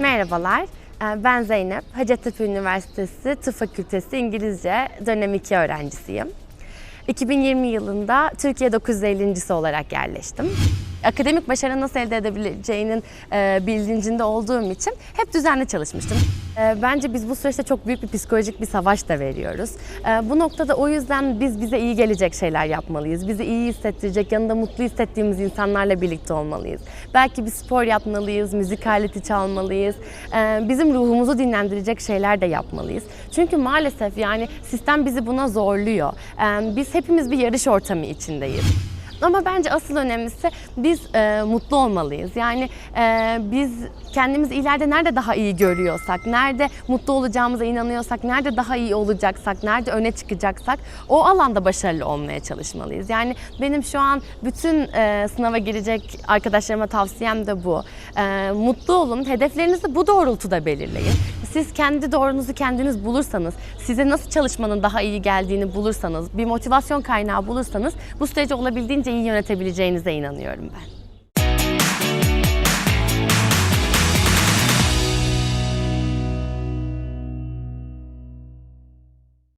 Merhabalar, Ee, ben Zeynep. Hacettepe Üniversitesi Tıp Fakültesi İngilizce dönem 2 öğrencisiyim. 2020 yılında Türkiye 950.si olarak yerleştim. Akademik başarı nasıl elde edebileceğinin e, bilincinde olduğum için hep düzenli çalışmıştım. E, bence biz bu süreçte çok büyük bir psikolojik bir savaş da veriyoruz. E, bu noktada o yüzden biz bize iyi gelecek şeyler yapmalıyız. Bizi iyi hissettirecek, yanında mutlu hissettiğimiz insanlarla birlikte olmalıyız. Belki bir spor yapmalıyız, müzik aleti çalmalıyız. E, bizim ruhumuzu dinlendirecek şeyler de yapmalıyız. Çünkü maalesef yani sistem bizi buna zorluyor. Biz hepimiz bir yarış ortamı içindeyiz. Ama bence asıl önemlisi biz e, mutlu olmalıyız. Yani e, biz kendimizi ileride nerede daha iyi görüyorsak, nerede mutlu olacağımıza inanıyorsak, nerede daha iyi olacaksak, nerede öne çıkacaksak o alanda başarılı olmaya çalışmalıyız. Yani benim şu an bütün e, sınava girecek arkadaşlarıma tavsiyem de bu. E, mutlu olun, hedeflerinizi bu doğrultuda belirleyin. Siz kendi doğrunuzu kendiniz bulursanız, size nasıl çalışmanın daha iyi geldiğini bulursanız, bir motivasyon kaynağı bulursanız bu süreci olabildiğince iyi yönetebileceğinize inanıyorum ben.